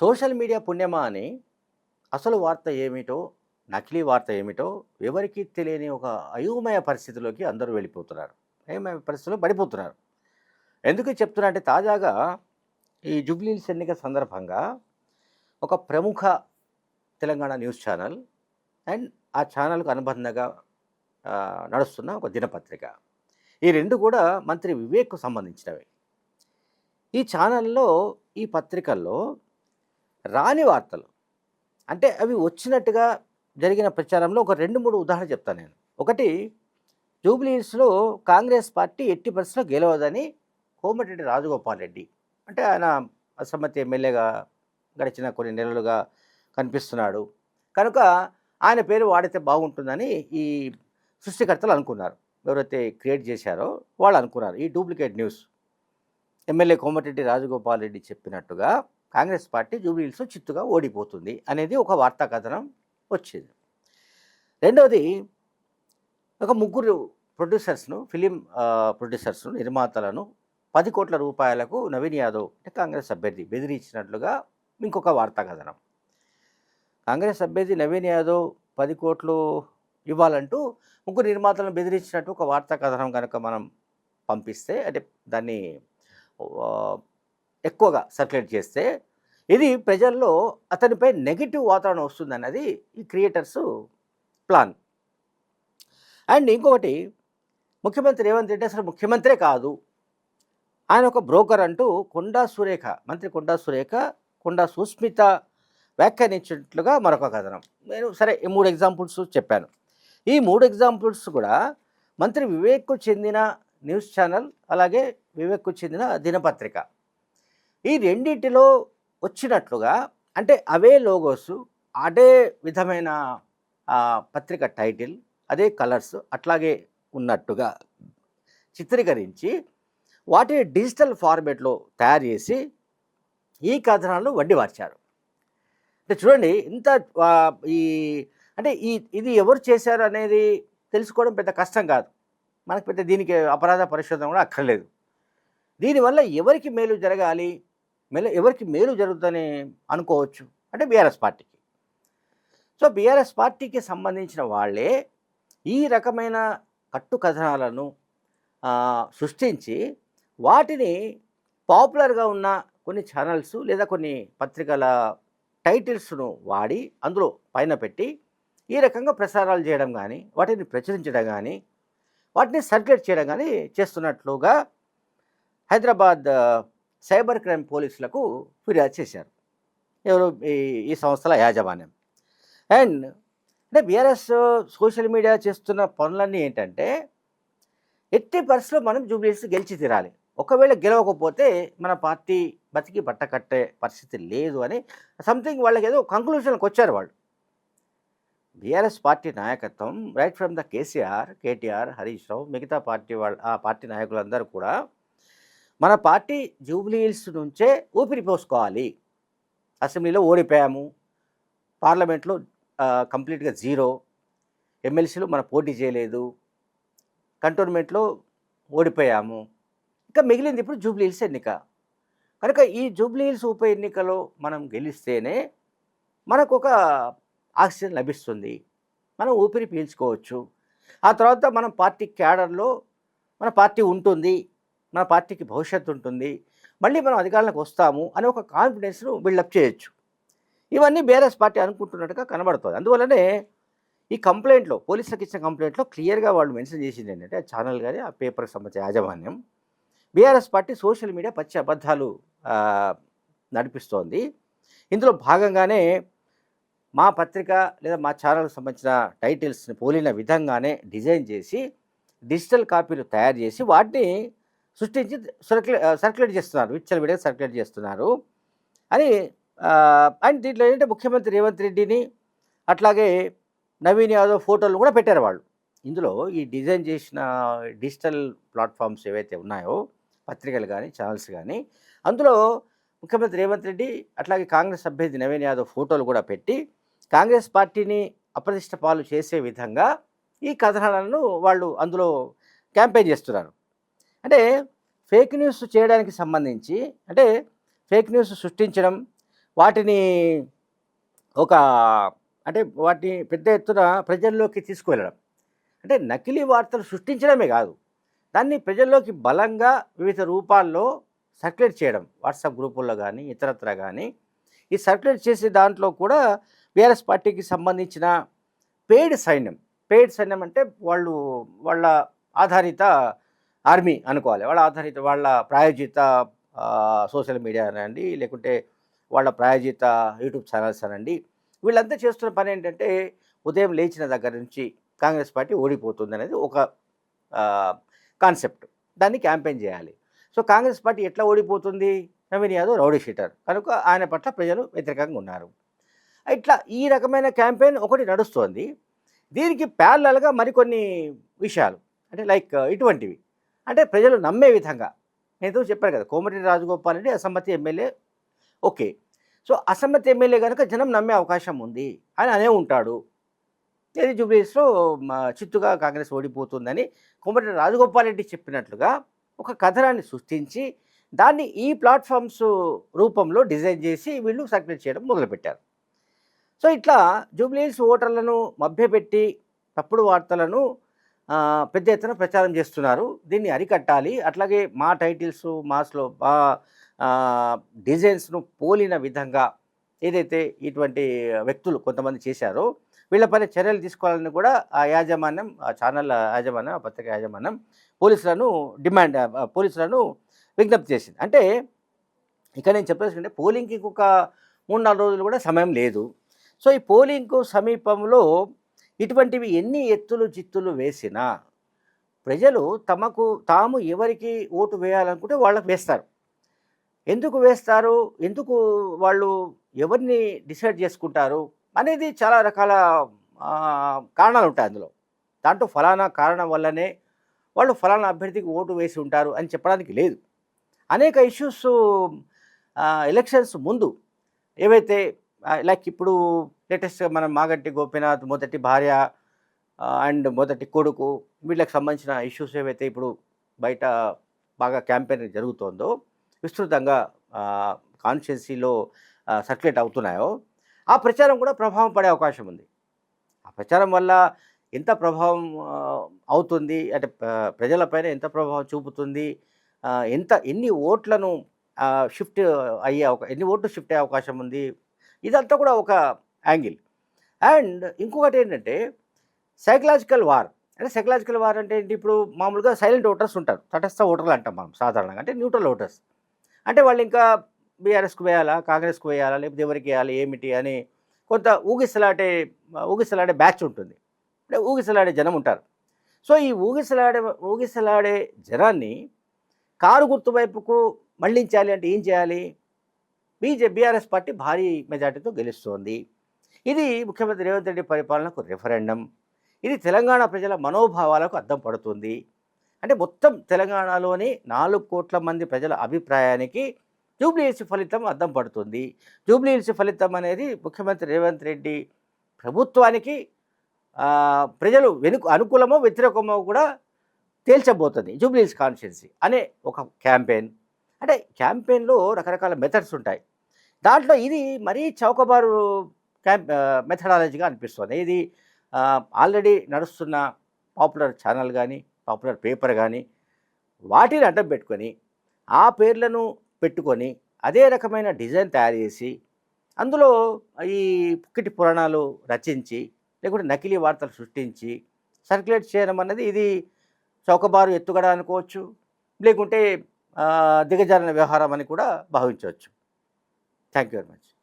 Social media పుణ్యమా అని అసలు వార్త ఏమిటో నకిలీ వార్త ఏమిటో ఎవరికీ తెలియని ఒక అయోమయ పరిస్థితిలోకి అందరూ వెళ్ళిపోతున్నారు. అయోమయ పరిస్థితిలో పడిపోతున్నారు. ఎందుకు చెప్తున్నా అంటే తాజాగా ఈ జూబ్లీహిల్స్ ఎన్నిక సందర్భంగా ఒక ప్రముఖ తెలంగాణ న్యూస్ ఛానల్ అండ్ ఆ ఛానల్కు అనుబంధంగా నడుస్తున్న ఒక దినపత్రిక. ఈ రెండు కూడా మంత్రి వివేక్కు సంబంధించినవి. ఈ ఛానల్లో ఈ పత్రికల్లో రాని వార్తలు. అంటే అవి వచ్చినట్టుగా జరిగిన ప్రచారంలో ఒక రెండు మూడు ఉదాహరణ చెప్తాను నేను. ఒకటి జూబ్లీహిల్స్లో కాంగ్రెస్ పార్టీ ఎట్టి పరిస్థితిలో గెలవదని కోమటిరెడ్డి రాజగోపాల్ రెడ్డి. అంటే ఆయన అసమ్మతి ఎమ్మెల్యేగా గడిచిన కొన్ని నెలలుగా కనిపిస్తున్నాడు. కనుక ఆయన పేరు వాడితే బాగుంటుందని ఈ సృష్టికర్తలు అనుకున్నారు. ఎవరైతే క్రియేట్ చేశారో వాళ్ళు అనుకున్నారు. ఈ duplicate news. MLA Komatireddy Rajagopal Reddy చెప్పినట్టుగా కాంగ్రెస్ పార్టీ జూబ్లీహిల్స్లో చిత్తుగా ఓడిపోతుంది అనేది ఒక వార్తా కథనం వచ్చింది. రెండవది ఒక ముగ్గురు ప్రొడ్యూసర్స్ను ఫిలిం ప్రొడ్యూసర్స్ను నిర్మాతలను పది కోట్ల రూపాయలకు నవీన్ యాదవ్ అంటే కాంగ్రెస్ అభ్యర్థి బెదిరించినట్లుగా ఇంకొక వార్తా కథనం కాంగ్రెస్ అభ్యర్థి నవీన్ యాదవ్ పది కోట్లు ఇవ్వాలంటూ ముగ్గురు నిర్మాతలను బెదిరించినట్టు ఒక వార్తా కథనం కనుక మనం పంపిస్తే అంటే దాన్ని ఎక్కువగా సర్క్యులేట్ చేస్తే ఇది ప్రజల్లో అతనిపై నెగిటివ్ వాతావరణం వస్తుందన్నది ఈ క్రియేటర్స్ ప్లాన్. అండ్ ఇంకొకటి ముఖ్యమంత్రి రేవంత్ రెడ్డి అసలు ముఖ్యమంత్రే కాదు. ఆయన ఒక బ్రోకర్ అంటూ కొండా సురేఖ మంత్రి కొండా సురేఖ కొండా సుస్మిత వ్యాఖ్యానించినట్లుగా మరొక కథనం. నేను సరే ఈ మూడు ఎగ్జాంపుల్స్ చెప్పాను. ఈ మూడు ఎగ్జాంపుల్స్ కూడా మంత్రి వివేక్కు చెందిన న్యూస్ ఛానల్ అలాగే వివేక్కు చెందిన దినపత్రిక. ఈ రెండింటిలో వచ్చినట్లుగా అంటే అవే లోగోస్ అదే విధమైన పత్రిక టైటిల్ అదే కలర్స్ అట్లాగే ఉన్నట్టుగా చిత్రీకరించి వాటిని డిజిటల్ ఫార్మేట్లో తయారు చేసి ఈ కథనాలను వడ్డీ మార్చారు అంటే చూడండి ఇంత ఈ అంటే ఈ ఇది ఎవరు చేశారు అనేది తెలుసుకోవడం పెద్ద కష్టం కాదు. మనకు పెద్ద దీనికి అపరాధ పరిశోధన కూడా అక్కర్లేదు. దీనివల్ల ఎవరికి మేలు జరగాలి? మేలు ఎవరికి మేలు జరుగుతుందని అనుకోవచ్చు. అంటే బీఆర్ఎస్ పార్టీకి. సో బీఆర్ఎస్ పార్టీకి సంబంధించిన వాళ్ళే ఈ రకమైన కట్టు కథనాలను సృష్టించి వాటిని పాపులర్గా ఉన్న కొన్ని ఛానల్స్ లేదా కొన్ని పత్రికల టైటిల్స్ను వాడి అందులో పైన పెట్టి ఈ రకంగా ప్రసారాలు చేయడం కానీ వాటిని ప్రచురించడం కానీ వాటిని సర్క్యులేట్ చేయడం కానీ చేస్తున్నట్లుగా హైదరాబాద్ సైబర్ క్రైమ్ పోలీసులకు ఫిర్యాదు చేశారు. ఎవరు? ఈ సంస్థల యాజమాన్యం. అండ్ అంటే బీఆర్ఎస్ సోషల్ మీడియా చేస్తున్న పనులన్నీ ఏంటంటే ఎట్టి పరిస్థితిలో మనం జూబ్లీస్ గెలిచి తీరాలి. ఒకవేళ గెలవకపోతే మన పార్టీ బతికి బట్ట కట్టే పరిస్థితి లేదు అని సంథింగ్ వాళ్ళకి ఏదో కంక్లూషన్కి వచ్చారు వాళ్ళు. బీఆర్ఎస్ పార్టీ నాయకత్వం right from the KCR KTR Harish Rao మిగతా పార్టీ వాళ్ళ ఆ పార్టీ నాయకులందరూ కూడా మన పార్టీ జూబ్లీహిల్స్ నుంచే ఊపిరి పోసుకోవాలి. అసెంబ్లీలో ఓడిపోయాము. పార్లమెంట్లో కంప్లీట్గా జీరో. ఎమ్మెల్సీలు మన పోటీ చేయలేదు. కంటోన్మెంట్లో ఓడిపోయాము. ఇంకా మిగిలింది ఇప్పుడు జూబ్లీ హిల్స్ ఎన్నిక. కనుక ఈ జూబ్లీ హిల్స్ ఉప ఎన్నికలో మనం గెలిస్తేనే మనకు ఒక ఆక్సిజన్ లభిస్తుంది. మనం ఊపిరి పీల్చుకోవచ్చు. ఆ తర్వాత మనం పార్టీ క్యాడర్లో మన పార్టీ ఉంటుంది. మన పార్టీకి భవిష్యత్తు ఉంటుంది మళ్ళీ మనం అధికారంలోకి వస్తాము అనే ఒక కాన్ఫిడెన్స్ను బిల్డప్ చేయొచ్చు. ఇవన్నీ బీఆర్ఎస్ పార్టీ అనుకుంటున్నట్టుగా కనబడుతుంది. అందువల్లనే ఈ కంప్లైంట్లో పోలీసులకు ఇచ్చిన కంప్లైంట్లో క్లియర్గా వాళ్ళు మెన్షన్ చేసింది ఏంటంటే ఆ ఛానల్ కానీ ఆ పేపర్కి సంబంధించిన యాజమాన్యం బీఆర్ఎస్ పార్టీ సోషల్ మీడియా పచ్చి అబద్ధాలు నడిపిస్తోంది. ఇందులో భాగంగానే మా పత్రిక లేదా మా ఛానల్కి సంబంధించిన టైటిల్స్ని పోలిన విధంగానే డిజైన్ చేసి డిజిటల్ కాపీలు తయారు చేసి వాటిని సృష్టించి సర్క్యులే సర్క్యులేట్ చేస్తున్నారు. విచ్చల విడిగా సర్క్యులేట్ చేస్తున్నారు. అని అండ్ దీంట్లో ఏంటంటే ముఖ్యమంత్రి రేవంత్ రెడ్డిని అట్లాగే నవీన్ యాదవ్ ఫోటోలు కూడా పెట్టారు వాళ్ళు. ఇందులో ఈ డిజైన్ చేసిన డిజిటల్ ప్లాట్ఫామ్స్ ఏవైతే ఉన్నాయో పత్రికలు కానీ ఛానల్స్ కానీ అందులో ముఖ్యమంత్రి రేవంత్ రెడ్డి అట్లాగే కాంగ్రెస్ అభ్యర్థి నవీన్ యాదవ్ ఫోటోలు కూడా పెట్టి కాంగ్రెస్ పార్టీని అప్రతిష్ట పాలు చేసే విధంగా ఈ కథనాలను వాళ్ళు అందులో క్యాంపెయిన్ చేస్తున్నారు. అంటే ఫేక్ న్యూస్ చేయడానికి సంబంధించి అంటే ఫేక్ న్యూస్ సృష్టించడం వాటిని ఒక అంటే వాటిని పెద్ద ఎత్తున ప్రజల్లోకి తీసుకువెళ్ళడం. అంటే నకిలీ వార్తలు సృష్టించడమే కాదు. దాన్ని ప్రజల్లోకి బలంగా వివిధ రూపాల్లో సర్క్యులేట్ చేయడం. వాట్సాప్ గ్రూపుల్లో కానీ ఇతరత్ర కానీ ఈ సర్క్యులేట్ చేసే దాంట్లో కూడా బీఆర్ఎస్ పార్టీకి సంబంధించిన పెయిడ్ సైన్యం. పెయిడ్ సైన్యం అంటే వాళ్ళు వాళ్ళ ఆధారిత ఆర్మీ అనుకోవాలి. వాళ్ళ ఆధారిత వాళ్ళ ప్రాయోజిత సోషల్ మీడియా అనండి లేకుంటే వాళ్ళ ప్రాయోజిత యూట్యూబ్ ఛానల్స్ అనండి. వీళ్ళంతా చేస్తున్న పని ఏంటంటే ఉదయం లేచిన దగ్గర నుంచి కాంగ్రెస్ పార్టీ ఓడిపోతుంది అనేది ఒక కాన్సెప్ట్. దాన్ని క్యాంపెయిన్ చేయాలి. సో కాంగ్రెస్ పార్టీ ఎట్లా ఓడిపోతుంది? Naveen Yadav rowdy sheeter. కనుక ఆయన పట్ల ప్రజలు వ్యతిరేకంగా ఉన్నారు. ఇట్లా ఈ రకమైన క్యాంపెయిన్ ఒకటి నడుస్తోంది. దీనికి ప్యారలల్గా మరికొన్ని విషయాలు. అంటే లైక్ ఇటువంటివి. అంటే ప్రజలు నమ్మే విధంగా. నేను చెప్పాను కదా కోమటిరెడ్డి రాజగోపాల్ రెడ్డి అసమ్మతి ఎమ్మెల్యే. ఓకే. సో అసమ్మతి ఎమ్మెల్యే కనుక జనం నమ్మే అవకాశం ఉంది అని అనే ఉంటాడు. ఏది జూబ్లీస్లో చిత్తుగా కాంగ్రెస్ ఓడిపోతుందని కోమటిరెడ్డి రాజగోపాల్ రెడ్డి చెప్పినట్లుగా ఒక కథనాన్ని సృష్టించి దాన్ని ఈ ప్లాట్ఫామ్స్ రూపంలో డిజైన్ చేసి వీళ్ళు సర్క్యులేట్ చేయడం మొదలుపెట్టారు. సో ఇట్లా జూబ్లీస్ ఓటర్లను మభ్యపెట్టి తప్పుడు వార్తలను పెద్ద ఎత్తున ప్రచారం చేస్తున్నారు. దీన్ని అరికట్టాలి. అట్లాగే మా టైటిల్స్ మాస్లో మా డిజైన్స్ను పోలిన విధంగా ఏదైతే ఇటువంటి వ్యక్తులు కొంతమంది చేశారో వీళ్ళపైన చర్యలు తీసుకోవాలని కూడా ఆ యాజమాన్యం ఆ ఛానల్ యాజమాన్యం ఆ పత్రిక యాజమాన్యం పోలీసులను డిమాండ్ పోలీసులను విజ్ఞప్తి చేసింది. అంటే ఇక్కడ నేను చెప్పేసుకుంటే పోలింగ్కి ఇంకొక మూడు నాలుగు రోజులు కూడా సమయం లేదు. సో ఈ పోలింగ్కు సమీపంలో ఇటువంటివి ఎన్ని ఎత్తులు చిత్తులు వేసినా ప్రజలు తమకు తాము ఎవరికి ఓటు వేయాలనుకుంటే వాళ్ళకి వేస్తారు. ఎందుకు వేస్తారు? ఎందుకు వాళ్ళు ఎవరిని డిసైడ్ చేసుకుంటారు? అనేది చాలా రకాల కారణాలు ఉంటాయి అందులో. దాంట్లో ఫలానా కారణం వల్లనే వాళ్ళు ఫలానా అభ్యర్థికి ఓటు వేసి ఉంటారు అని చెప్పడానికి లేదు. అనేక ఇష్యూస్ ఎలక్షన్స్ ముందు ఏవైతే లైక్ ఇప్పుడు లేటెస్ట్ మనం మాగంటి గోపీనాథ్ మొదటి భార్య అండ్ మొదటి కొడుకు వీళ్ళకి సంబంధించిన ఇష్యూస్ ఏవైతే ఇప్పుడు బయట బాగా క్యాంపెయిన్ జరుగుతోందో విస్తృతంగా కాన్స్టిట్యున్సీలో సర్క్యులేట్ అవుతున్నాయో ఆ ప్రచారం కూడా ప్రభావం పడే అవకాశం ఉంది. ఆ ప్రచారం వల్ల ఎంత ప్రభావం అవుతుంది? అంటే ప్రజలపైన ఎంత ప్రభావం చూపుతుంది? ఎంత ఎన్ని ఓట్లను షిఫ్ట్ అయ్యే అవకా ఎన్ని ఓట్లు షిఫ్ట్ అయ్యే అవకాశం ఉంది? ఇదంతా కూడా ఒక యాంగిల్. అండ్ ఇంకొకటి ఏంటంటే సైకలాజికల్ వార్ అంటే సైకలాజికల్ వార్ అంటే ఏంటి? ఇప్పుడు మామూలుగా సైలెంట్ ఓటర్స్ ఉంటారు. తటస్థ ఓటర్లు అంటాం మనం సాధారణంగా. అంటే న్యూట్రల్ ఓటర్స్ అంటే వాళ్ళు ఇంకా బీఆర్ఎస్కి వేయాలా కాంగ్రెస్కి వేయాలా లేకపోతే ఎవరికి వేయాలి? ఏమిటి? అని కొంత ఊగిసలాడే ఊగిసలాడే బ్యాచ్ ఉంటుంది. అంటే ఊగిసలాడే జనం ఉంటారు. సో ఈ ఊగిసలాడే ఊగిసలాడే జనాన్ని కారు గుర్తు వైపుకు మళ్ళించాలి అంటే ఏం చేయాలి? బీజే బీఆర్ఎస్ పార్టీ భారీ మెజార్టీతో గెలుస్తోంది. ఇది ముఖ్యమంత్రి రేవంత్ రెడ్డి పరిపాలనకు రిఫరెండం ఇది తెలంగాణ ప్రజల మనోభావాలకు అద్దం పడుతుంది. అంటే మొత్తం తెలంగాణలోని నాలుగు కోట్ల మంది ప్రజల అభిప్రాయానికి జూబ్లీహిల్స్ ఫలితం అద్దం పడుతుంది. జూబ్లీహిల్స్ ఫలితం అనేది ముఖ్యమంత్రి రేవంత్ రెడ్డి ప్రభుత్వానికి ప్రజలు వెనుక అనుకూలమో వ్యతిరేకమో కూడా తేల్చబోతుంది జూబ్లీహిల్స్ కాన్స్టిట్యున్సీ అనే ఒక క్యాంపెయిన్. అంటే క్యాంపెయిన్లో రకరకాల మెథడ్స్ ఉంటాయి. దాంట్లో ఇది మరీ చౌకబారు క్యాంప్ మెథడాలజీగా అనిపిస్తుంది. ఇది ఆల్రెడీ నడుస్తున్న పాపులర్ ఛానల్ కానీ పాపులర్ పేపర్ కానీ వాటిని అడ్డం పెట్టుకొని ఆ పేర్లను పెట్టుకొని అదే రకమైన డిజైన్ తయారు చేసి అందులో ఈ పుక్కిటి పురాణాలు రచించి లేకుంటే నకిలీ వార్తలు సృష్టించి సర్క్యులేట్ చేయడం అన్నది ఇది చౌకబారు ఎత్తుగడ అనుకోవచ్చు లేకుంటే దిగజారిన వ్యవహారం అని కూడా భావించవచ్చు. Thank you very much